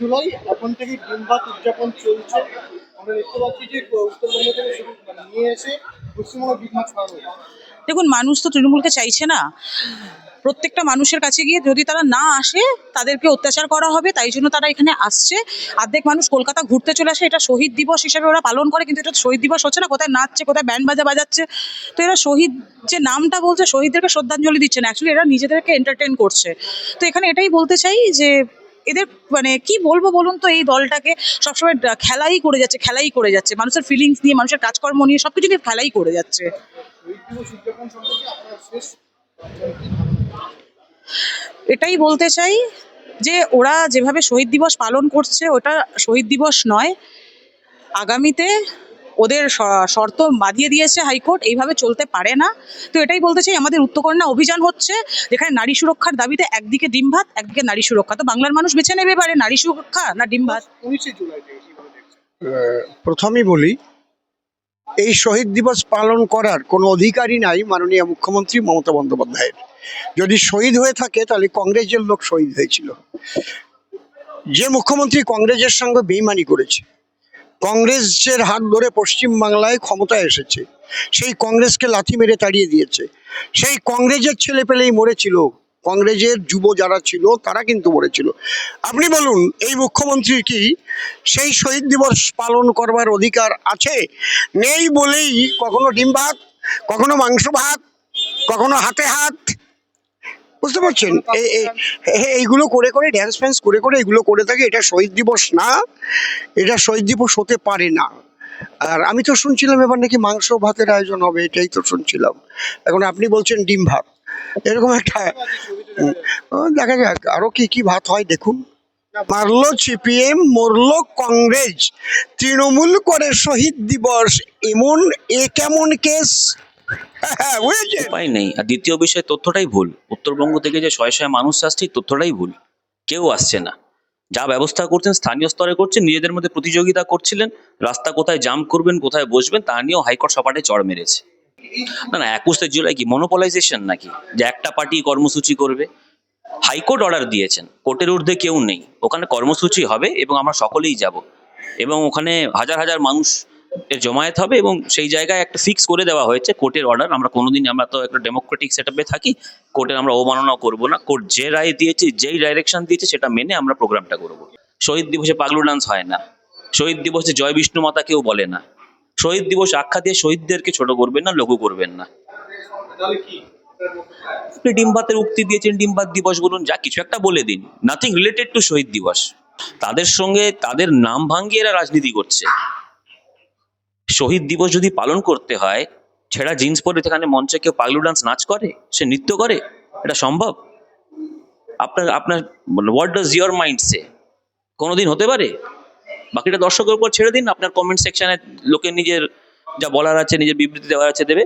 জুলাই, এখন থেকে ডিমবাত উদযাপন চলছে। আমরা দেখতে পাচ্ছি যে উত্তরবঙ্গ থেকে শুরু নিয়ে এসে পশ্চিমবঙ্গ ছড়ানো দেখুন, মানুষ তো তৃণমূলকে চাইছে না। প্রত্যেকটা মানুষের কাছে গিয়ে যদি তারা না আসে, তাদেরকে অত্যাচার করা হবে, তাই জন্য তারা এখানে আসছে। অর্ধেক মানুষ কলকাতা ঘুরতে চলে আসে, এটা শহীদ দিবস হিসেবে ওরা পালন করে, কিন্তু এটা শহীদ দিবস হচ্ছে না, কোথায় নাচছে, কোথায় ব্যান্ড বাজা বাজাচ্ছে। তো এরা শহীদ, যে নামটা বলছে, শহীদদেরকে শ্রদ্ধাঞ্জলি দিচ্ছে না। অ্যাকচুয়ালি এরা নিজেদেরকে এন্টারটেন করছে। তো এখানে এটাই বলতে চাই যে এদের মানে কি বলব বলুন তো, এই দলটাকে সবসময় খেলাই করে যাচ্ছে, খেলাই করে যাচ্ছে। মানুষের ফিলিংস নিয়ে, মানুষের কাজকর্ম নিয়ে সব কিছু নিয়ে খেলাই করে যাচ্ছে। এটাই বলতে চাই যে, ওরা যেভাবে শহীদ দিবস পালন করছে, ওটা শহীদ দিবস নয়। আগামীতে ওদের শর্ত বাঁধিয়ে দিয়েছে হাইকোর্ট এইভাবে চলতে পারে না। তো এটাই বলতে চাই আমাদের উত্তকন্যা অভিযান হচ্ছে যেখানে নারী সুরক্ষার দাবিতে একদিকে ডিম ভাত একদিকে নারী সুরক্ষা। তো বাংলার মানুষ বেছে নেবে পারে নারী সুরক্ষা না ডিম ভাত? প্রথমেই বলি এই শহীদ দিবস পালন করার কোনো অধিকারই নাই মাননীয় মুখ্যমন্ত্রী মমতা বন্দ্যোপাধ্যায়ের। যদি শহীদ হয়ে থাকে তাহলে কংগ্রেসের লোক শহীদ হয়েছিল। যে মুখ্যমন্ত্রী কংগ্রেসের সঙ্গে বেইমানি করেছে কংগ্রেসের হাত ধরে পশ্চিম বাংলায় ক্ষমতায় এসেছে। সেই কংগ্রেসকে লাথি মেরে তাড়িয়ে দিয়েছে। সেই কংগ্রেসের ছেলে পেলেই মরেছিল। কংগ্রেসের যুব যারা ছিল, তারা কিন্তু মরেছিল। আপনি বলুন, এই মুখ্যমন্ত্রী কি সেই শহীদ দিবস পালন করবার অধিকার আছে? নেই বলেই কখনো ডিম ভাত, কখনো মাংস ভাত, কখনো হাতে হাত বুঝতে পারছেন? এই- এই- এই- এইগুলো করে করে ড্যান্স ফ্যান্স করে করে এগুলো করে থাকে এটা শহীদ দিবস না এটা শহীদ দিবস হতে পারে না। আর আমি তো শুনছিলাম এবার নাকি মাংস ভাতের আয়োজন হবে এটাই তো শুনছিলাম। এখন আপনি বলছেন ডিম ভাত। এরকম একটা দেখা যাক আরও কি কি ভাত হয় দেখুন। মারলো সিপিএম মরলো কংগ্রেস। তৃণমূল করে শহীদ দিবস এমন এ কেমন কেস উপায় নেই। আর দ্বিতীয় বিষয়, তথ্যটাই ভুল। উত্তরবঙ্গ থেকে যে শয়ে শয়ে মানুষ আসছে তথ্যটাই ভুল। কেউ আসছে না। যা ব্যবস্থা করছেন, স্থানীয় স্তরে করছেন, নিজেদের মধ্যে প্রতিযোগিতা করছিলেন, রাস্তা কোথায় জাম করবেন, কোথায় বসবেন, তা নিয়েও হাইকোর্ট সপাটে চড় মেরেছে। না না, একুশে জুলাই কি মনোপলাইজেশন নাকি? যে একটা পার্টি কর্মসূচি করবে। হাইকোর্ট অর্ডার দিয়েছেন। কোর্টের ঊর্ধ্বে কেউ নেই। ওখানে কর্মসূচি হবে এবং আমরা সকলেই যাব। এবং ওখানে হাজার হাজার মানুষ জমায়েত হবে এবং সেই জায়গায় একটা ফিক্স করে দেওয়া হয়েছে কোর্টের অর্ডার আমরা কোনোদিন আমরা তো একটা ডেমোক্রেটিক সেটআপে থাকি কোর্টের আমরা অবমাননা করব না। কোর্ট যে রায় দিয়েছে, যেই ডাইরেকশন দিয়েছে, সেটা মেনে আমরা প্রোগ্রামটা করব। শহীদ দিবসে পাগলু ডান্স হয় না। শহীদ দিবসে জয় বিষ্ণু মাতা কেউ বলে না। শহীদ দিবস আখ্যা দিয়ে শহীদদেরকে ছোট করবেন না, লঘু করবেন না। আপনি ডিমবাতের উক্তি দিয়েছেন, ডিমবাত দিবস বলুন, যা কিছু একটা বলে দিন। নাথিং রিলেটেড টু শহীদ দিবস। তাদের সঙ্গে তাদের নাম ভাঙ্গিয়ে এরা রাজনীতি করছে। শহীদ দিবস যদি পালন করতে হয়, ছেঁড়া জিন্স পরে সেখানে মঞ্চে কেউ পাগলু ডান্স নাচ করে? সে নৃত্য করে? এটা সম্ভব? আপনার আপনার what does your mind say কোনোদিন হতে পারে? বাকিটা দর্শকের উপর ছেড়ে দিন, আপনার কমেন্ট সেকশনে লোকের নিজের যা বলার আছে, নিজের বিবৃতি দেওয়ার আছে দেবে।